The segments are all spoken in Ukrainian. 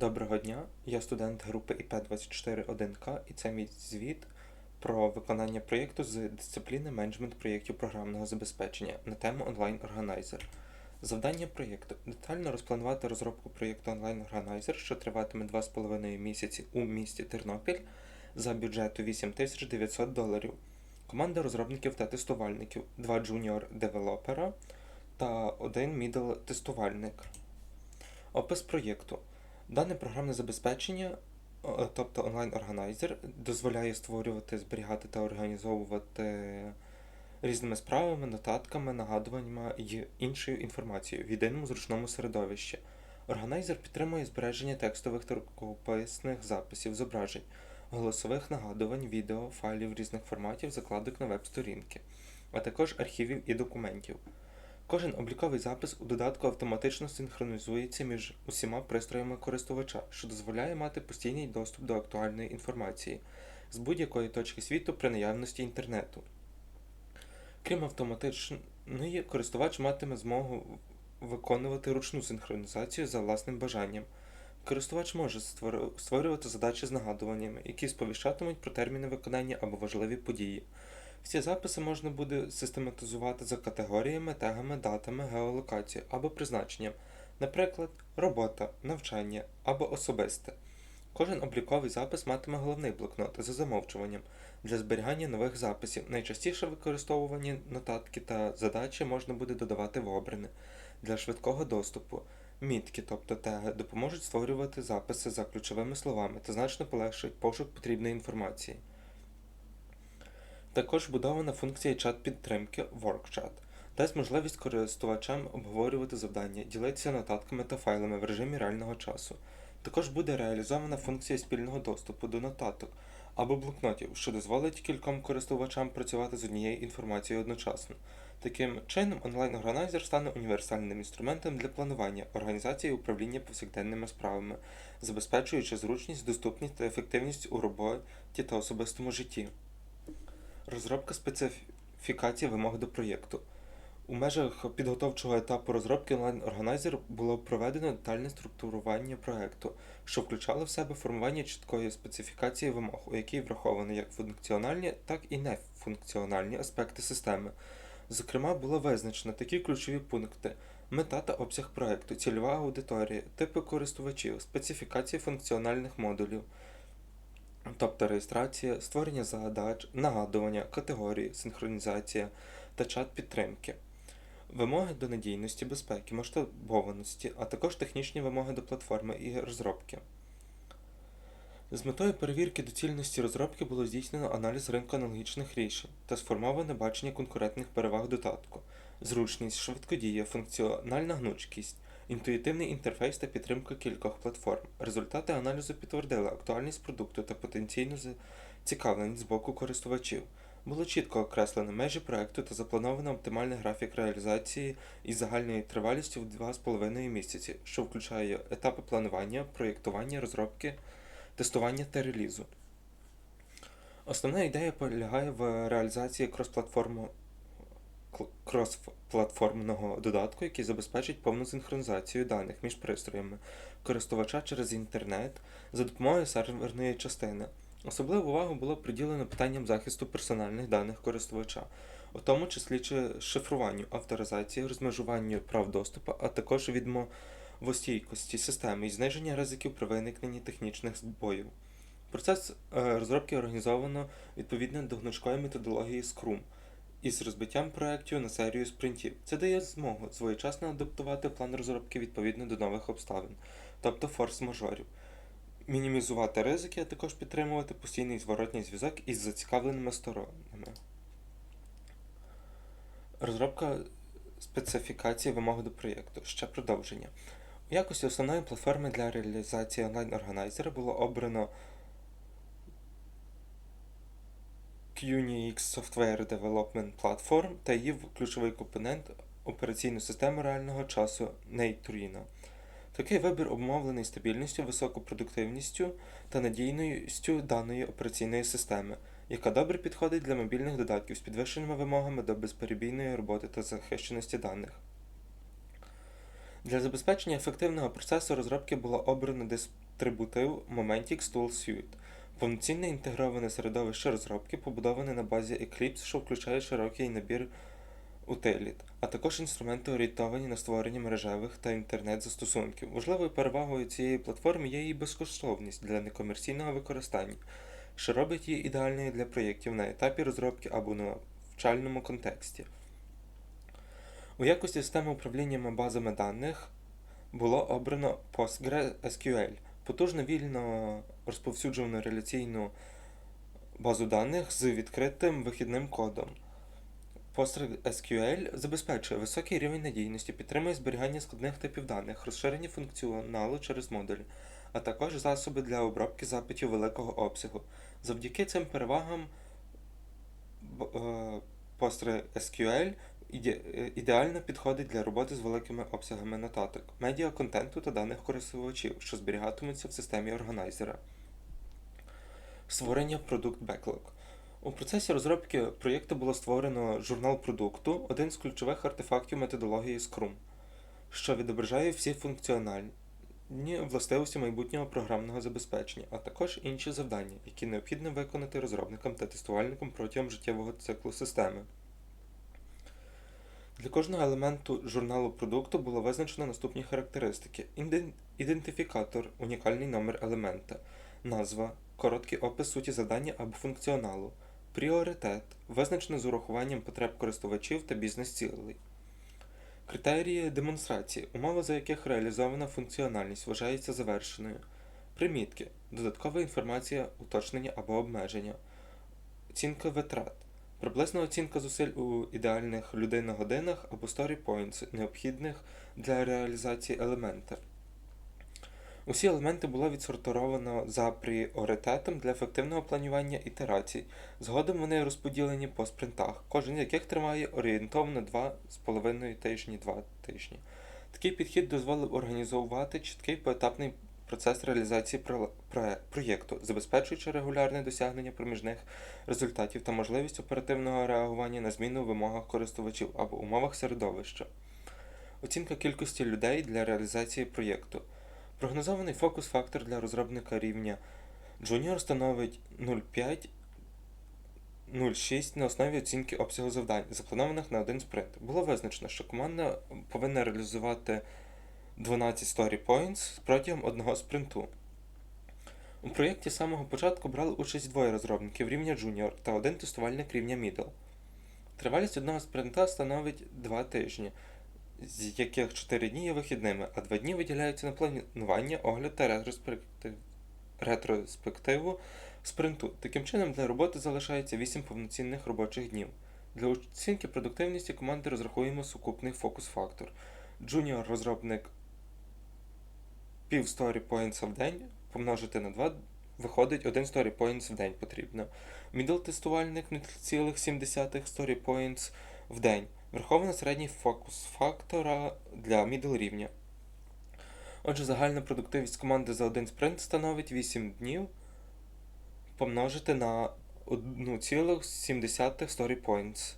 Доброго дня, я студент групи ІП-24-1К і це мій звіт про виконання проєкту з дисципліни менеджмент проєктів програмного забезпечення на тему онлайн-органайзер. Завдання проєкту детально розпланувати розробку проєкту онлайн-органайзер, що триватиме 2,5 місяці у місті Тернопіль за бюджету 8900 доларів. Команда розробників та тестувальників, 2 джуніор девелопера та 1 мідл тестувальник. Опис проєкту. Дане програмне забезпечення, тобто онлайн-органайзер, дозволяє створювати, зберігати та організовувати різними справами, нотатками, нагадуваннями і іншою інформацією в єдиному зручному середовищі. Органайзер підтримує збереження текстових та рукописних записів, зображень, голосових нагадувань, відео, файлів різних форматів, закладок на веб-сторінки, а також архівів і документів. Кожен обліковий запис у додатку автоматично синхронізується між усіма пристроями користувача, що дозволяє мати постійний доступ до актуальної інформації з будь-якої точки світу при наявності інтернету. Крім автоматичної, користувач матиме змогу виконувати ручну синхронізацію за власним бажанням. Користувач може створювати задачі з нагадуваннями, які сповіщатимуть про терміни виконання або важливі події. Всі записи можна буде систематизувати за категоріями, тегами, датами, геолокацією або призначенням, наприклад, робота, навчання або особисте. Кожен обліковий запис матиме головний блокнот за замовчуванням для зберігання нових записів. Найчастіше використовувані нотатки та задачі можна буде додавати в обране для швидкого доступу. Мітки, тобто теги, допоможуть створювати записи за ключовими словами та значно полегшують пошук потрібної інформації. Також вбудована функція чат-підтримки WorkChat дасть можливість користувачам обговорювати завдання, ділитися нотатками та файлами в режимі реального часу. Також буде реалізована функція спільного доступу до нотаток або блокнотів, що дозволить кільком користувачам працювати з однією інформацією одночасно. Таким чином, онлайн-органайзер стане універсальним інструментом для планування, організації і управління повсякденними справами, забезпечуючи зручність, доступність та ефективність у роботі та особистому житті. Розробка специфікації вимог до проєкту. У межах підготовчого етапу розробки онлайн-органайзер було проведено детальне структурування проєкту, що включало в себе формування чіткої специфікації вимог, у якій враховані як функціональні, так і нефункціональні аспекти системи. Зокрема, було визначено такі ключові пункти: мета та обсяг проєкту, цільова аудиторія, типи користувачів, специфікації функціональних модулів, тобто реєстрація, створення задач, нагадування, категорії, синхронізація та чат підтримки. Вимоги до надійності, безпеки, масштабованості, а також технічні вимоги до платформи і розробки. З метою перевірки доцільності розробки було здійснено аналіз ринку аналогічних рішень та сформоване бачення конкурентних переваг додатку, зручність, швидкодія, функціональна гнучкість, інтуїтивний інтерфейс та підтримка кількох платформ. Результати аналізу підтвердили актуальність продукту та потенційну зацікавленість з боку користувачів. Було чітко окреслено межі проекту та заплановано оптимальний графік реалізації із загальною тривалістю в 2,5 місяці, що включає етапи планування, проєктування, розробки, тестування та релізу. Основна ідея полягає в реалізації кросплатформу кросплатформного додатку, який забезпечить повну синхронізацію даних між пристроями користувача через інтернет за допомогою серверної частини. Особливу увагу було приділено питанням захисту персональних даних користувача, у тому числі чи шифруванню, авторизації, розмежуванню прав доступу, а також відмовостійкості системи і зниження ризиків при виникненні технічних збоїв. Процес е, розробки організовано відповідно до гнучкої методології Scrum із розбиттям проєктів на серію спринтів. Це дає змогу своєчасно адаптувати план розробки відповідно до нових обставин, тобто форс-мажорів мінімізувати ризики, а також підтримувати постійний зворотній зв'язок із зацікавленими сторонами. Розробка специфікації вимог до проєкту. Ще продовження. У якості основної платформи для реалізації онлайн-органайзера було обрано QNX Software Development Platform та її ключовий компонент операційну систему реального часу Neutrino. Такий вибір обумовлений стабільністю, високопродуктивністю та надійністю даної операційної системи, яка добре підходить для мобільних додатків з підвищеними вимогами до безперебійної роботи та захищеності даних. Для забезпечення ефективного процесу розробки було обрано дистрибутив Momentix Tool Suite. Повноцінне інтегроване середовище розробки побудоване на базі Eclipse, що включає широкий набір утиліт, а також інструменти орієнтовані на створення мережевих та інтернет-застосунків. Важливою перевагою цієї платформи є її безкоштовність для некомерційного використання, що робить її ідеальною для проєктів на етапі розробки або на навчальному контексті. У якості системи управління базами даних було обрано PostgreSQL, потужну вільно розповсюджувану реляційну базу даних з відкритим вихідним кодом. PostgreSQL забезпечує високий рівень надійності, підтримує зберігання складних типів даних, розширення функціоналу через модулі, а також засоби для обробки запитів великого обсягу. Завдяки цим перевагам PostgreSQL ідеально підходить для роботи з великими обсягами нотаток, медіаконтенту та даних користувачів, що зберігатимуться в системі органайзера. Створення продукт Backlog. У процесі розробки проєкту було створено журнал продукту, один з ключових артефактів методології Scrum, що відображає всі функціональні властивості майбутнього програмного забезпечення, а також інші завдання, які необхідно виконати розробникам та тестувальникам протягом життєвого циклу системи. Для кожного елементу журналу продукту було визначено наступні характеристики: ідентифікатор, унікальний номер елемента, назва, короткий опис суті завдання або функціоналу, пріоритет, визначено з урахуванням потреб користувачів та бізнес-цілей. Критерії демонстрації, умови, за яких реалізована функціональність вважається завершеною. Примітки, додаткова інформація, уточнення або обмеження. Оцінка витрат. Приблизна оцінка зусиль у ідеальних людиногодинах або story points, необхідних для реалізації елемента. Усі елементи було відсортовано за пріоритетом для ефективного планування ітерацій. Згодом вони розподілені по спринтах, кожен з яких триває орієнтовно 2,5 тижні 2 тижні. Такий підхід дозволив організувати чіткий поетапний процес реалізації про- про- проєкту, забезпечуючи регулярне досягнення проміжних результатів та можливість оперативного реагування на зміни у вимогах користувачів або умовах середовища. Оцінка кількості людей для реалізації проєкту. Прогнозований фокус-фактор для розробника рівня Junior становить 0,5 0,6 на основі оцінки обсягу завдань, запланованих на один спринт. Було визначено, що команда повинна реалізувати 12 story points протягом одного спринту. У проєкті з самого початку брали участь двоє розробників рівня Junior та один тестувальник рівня Middle. Тривалість одного спринта становить 2 тижні, з яких 4 дні є вихідними, а 2 дні виділяються на планування, огляд та ретроспектив... ретроспективу спринту. Таким чином, для роботи залишається 8 повноцінних робочих днів. Для оцінки продуктивності команди розрахуємо сукупний фокус-фактор. Junior розробник пів story points в день помножити на 2 виходить 1 story points в день потрібно. Middle тестувальник 0,7 story points в день. Враховано середній фокус фактора для middle рівня. Отже, загальна продуктивність команди за один спринт становить 8 днів помножити на 1,7 story points.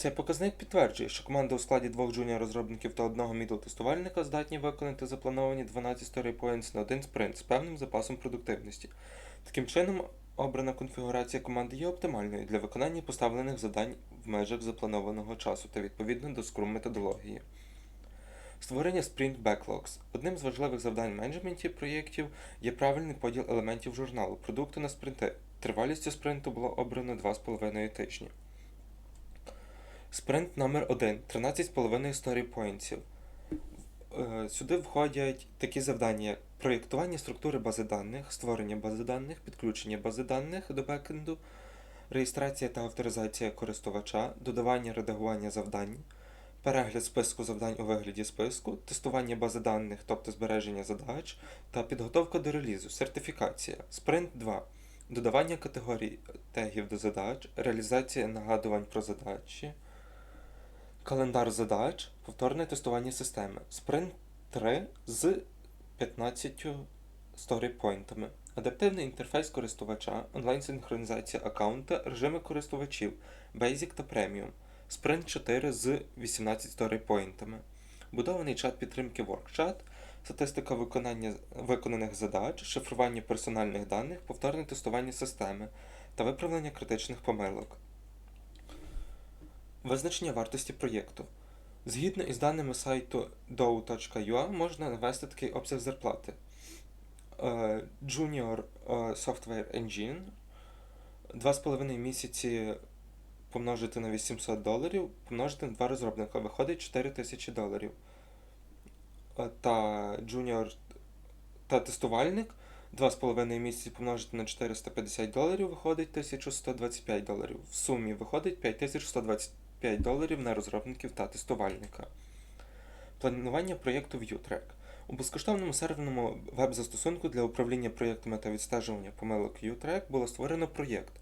Цей показник підтверджує, що команда у складі двох джуніор-розробників та одного мідл-тестувальника здатні виконати заплановані 12 story points на один спринт з певним запасом продуктивності. Таким чином, обрана конфігурація команди є оптимальною для виконання поставлених завдань в межах запланованого часу та відповідно до Scrum методології. Створення Sprint Backlogs. Одним з важливих завдань в менеджменті проєктів є правильний поділ елементів журналу продукту на спринти. Тривалістю спринту було обрано 2,5 тижні. Спринт номер 1 13,5 сторі-поінтів. Е, Сюди входять такі завдання, як проєктування структури бази даних, створення бази даних, підключення бази даних до бекенду, реєстрація та авторизація користувача, додавання редагування завдань, перегляд списку завдань у вигляді списку, тестування бази даних, тобто збереження задач, та підготовка до релізу, сертифікація. Спринт 2. Додавання категорій тегів до задач, реалізація нагадувань про задачі, календар задач, повторне тестування системи. Спринт 3 з 15 сторі-поінтами. Адаптивний інтерфейс користувача, онлайн-синхронізація аккаунта, режими користувачів, Basic та Premium. Спринт 4 з 18 сторі-поінтами. будований чат підтримки WorkChat, статистика виконання виконаних задач, шифрування персональних даних, повторне тестування системи та виправлення критичних помилок. Визначення вартості проєкту. Згідно із даними сайту dow.ua можна навести такий обсяг зарплати. Е, Junior е, Software Engine 2,5 місяці помножити на 800 доларів, помножити на 2 розробника, виходить 4 тисячі доларів. Е, Та Junior та тестувальник 2,5 місяці помножити на 450 доларів, виходить 1125 доларів. В сумі виходить 5125 доларів на розробників та тестувальника. Планування проєкту ViewTrack. У безкоштовному серверному веб-застосунку для управління проєктами та відстежування помилок ViewTrack було створено проєкт.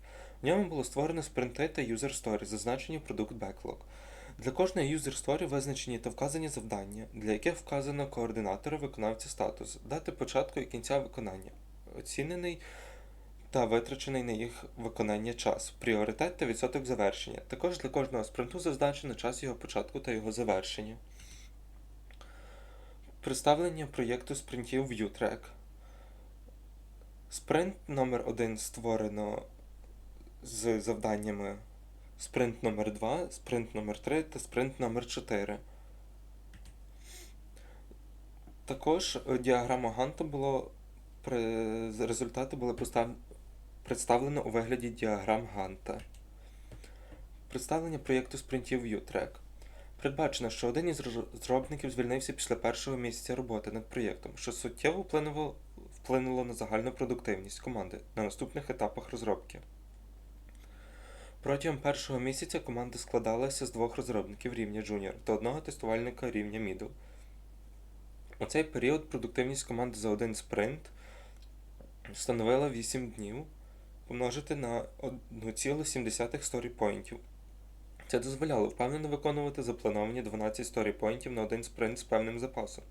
В ньому було створено спринти та user story, зазначені продукт Backlog. Для кожної user story визначені та вказані завдання, для яких вказано координатори виконавця статус, дати початку і кінця виконання, оцінений та витрачений на їх виконання час, пріоритет та відсоток завершення. Також для кожного спринту зазначено час його початку та його завершення. Представлення проєкту спринтів ViewTrack. Спринт номер 1 створено з завданнями спринт номер 2 спринт номер 3 та спринт номер 4 Також е, діаграма Ганта було результати були представлено у вигляді діаграм Ганта. Представлення проєкту спринтів ViewTrack. Передбачено, що один із розробників звільнився після першого місяця роботи над проєктом, що суттєво вплинуло, вплинуло на загальну продуктивність команди на наступних етапах розробки. Протягом першого місяця команда складалася з двох розробників рівня Junior та одного тестувальника рівня Middle. У цей період продуктивність команди за один спринт становила 8 днів помножити на 1,7 сторіпоінтів. Це дозволяло впевнено виконувати заплановані 12 сторіпоінтів на один спринт з певним запасом.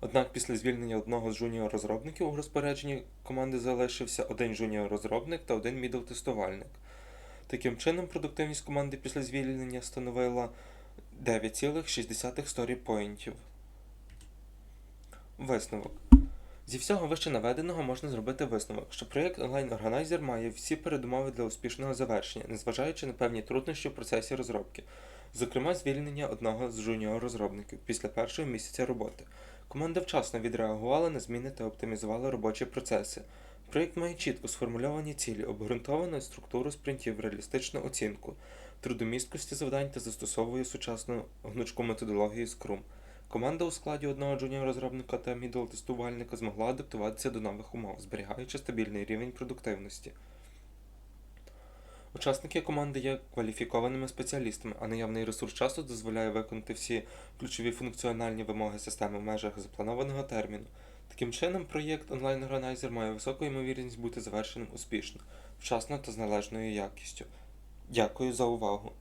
Однак після звільнення одного з жуніор розробників у розпорядженні команди залишився один жуніор розробник та один мідл тестувальник. Таким чином, продуктивність команди після звільнення становила 9,6 сторіпоінтів. Висновок. Зі всього вище наведеного можна зробити висновок, що проєкт Online Organizer має всі передумови для успішного завершення, незважаючи на певні труднощі в процесі розробки, зокрема звільнення одного з жуніор розробників після першого місяця роботи. Команда вчасно відреагувала на зміни та оптимізувала робочі процеси. Проєкт має чітко сформульовані цілі, обґрунтовану структуру спринтів, реалістичну оцінку, трудомісткості завдань та застосовує сучасну гнучку методологію Scrum. Команда у складі одного джуніор-розробника та мідл-тестувальника змогла адаптуватися до нових умов, зберігаючи стабільний рівень продуктивності. Учасники команди є кваліфікованими спеціалістами, а наявний ресурс часу дозволяє виконати всі ключові функціональні вимоги системи в межах запланованого терміну. Таким чином, проєкт Online Organizer має високу ймовірність бути завершеним успішно, вчасно та з належною якістю. Дякую за увагу!